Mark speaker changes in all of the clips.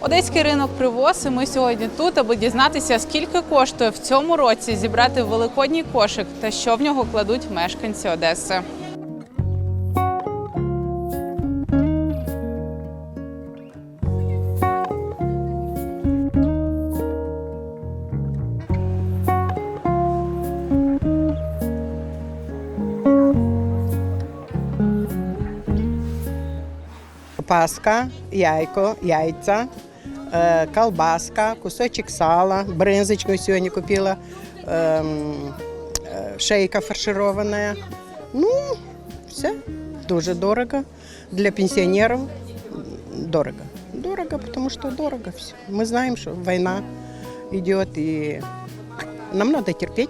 Speaker 1: Одеський ринок привоз, і ми сьогодні тут, аби дізнатися, скільки коштує в цьому році зібрати великодній кошик та що в нього кладуть мешканці Одеси.
Speaker 2: Паска, яйко, яйця, колбаска, кусочок сала, бринзочку сьогодні купила, ем, е, шейка фарширована. Ну, все дуже дорого. Для пенсіонерів дорого. Дорого, тому що дорого все. Ми знаємо, що війна йде и нам надо терпеть,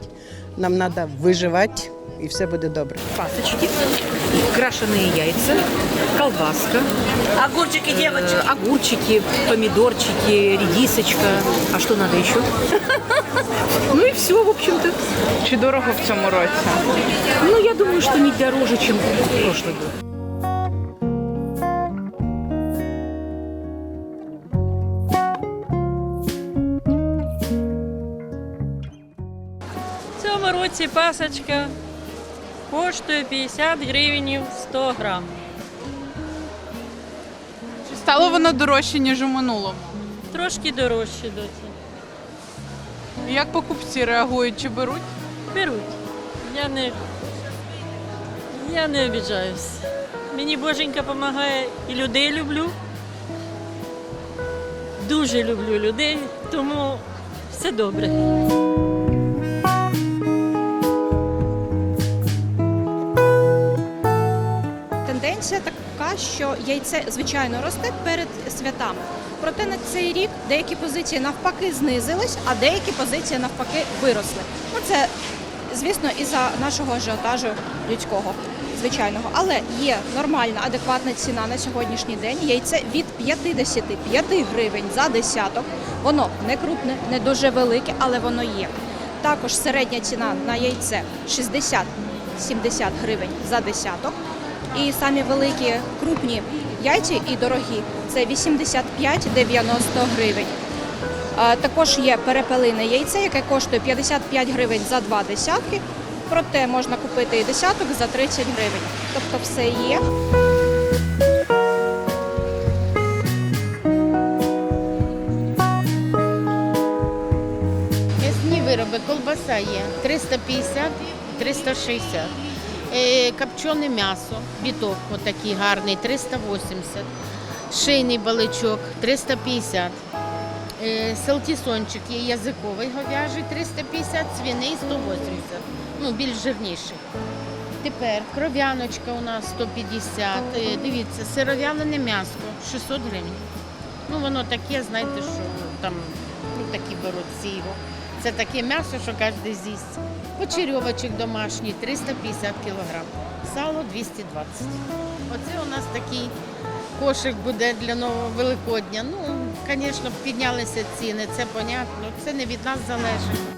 Speaker 2: нам надо выживать, и все будет добре.
Speaker 3: пасочки, крашеные яйца, колбаска,
Speaker 4: Огурчики, девочки.
Speaker 3: э, огурчики, помидорчики, редисочка. А что надо еще? Ну и все, в общем-то.
Speaker 1: Чи дорого в цьому році?
Speaker 3: Ну, я думаю, что не дороже, чем прошлый год.
Speaker 4: В Цьому році пасочка коштує 50 гривень 100 грам.
Speaker 1: Чи стало воно дорожче, ніж у минулому?
Speaker 4: Трошки дорожче доці.
Speaker 1: Як покупці реагують, чи беруть?
Speaker 4: Беруть. Я не, я не обіжаюсь. Мені боженька допомагає і людей люблю. Дуже люблю людей, тому все добре.
Speaker 5: Тенденція така, що яйце звичайно росте перед святами. Проте на цей рік деякі позиції навпаки знизились, а деякі позиції навпаки виросли. Ну це звісно із-за нашого ажіотажу людського звичайного. Але є нормальна, адекватна ціна на сьогоднішній день. Яйце від 55 гривень за десяток. Воно не крупне, не дуже велике, але воно є. Також середня ціна на яйце 60-70 гривень за десяток. І самі великі крупні яйця і дорогі це 85-90 гривень. Також є перепелине яйце, яке коштує 55 гривень за два десятки. Проте можна купити і десяток за 30 гривень. Тобто все є.
Speaker 6: М'ясні вироби, колбаса є 350, 360. Е, Копчене м'ясо, біток отакий гарний, 380. Шийний баличок 350. Е, Салтісончик є язиковий говяжий 350, свиний 180. Ну, більш жирніший. Тепер кров'яночка у нас 150. Е, Дивіться, сиров'ялене м'ясо 600 гривень. Ну, воно таке, знаєте, що там ну, такі беруть сіго. Це таке м'ясо, що кожен з'їсть. Почерьовочок домашній 350 кг. Сало 220. Оце у нас такий кошик буде для нового Великодня. Ну, звісно, піднялися ціни, це понятно. Це не від нас залежить.